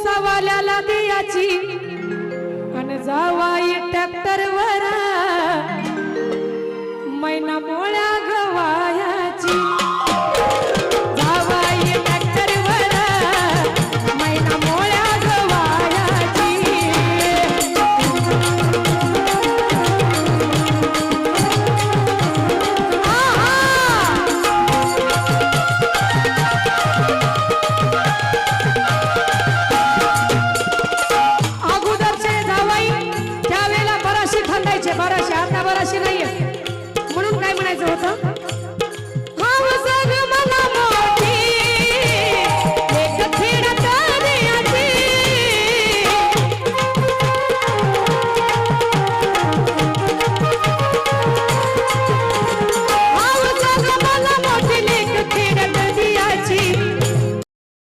उसावाल्याला द्यायची आणि जावाई ट्रॅक्टर वर. मैना मोळ्या गवा अशी नाहीये.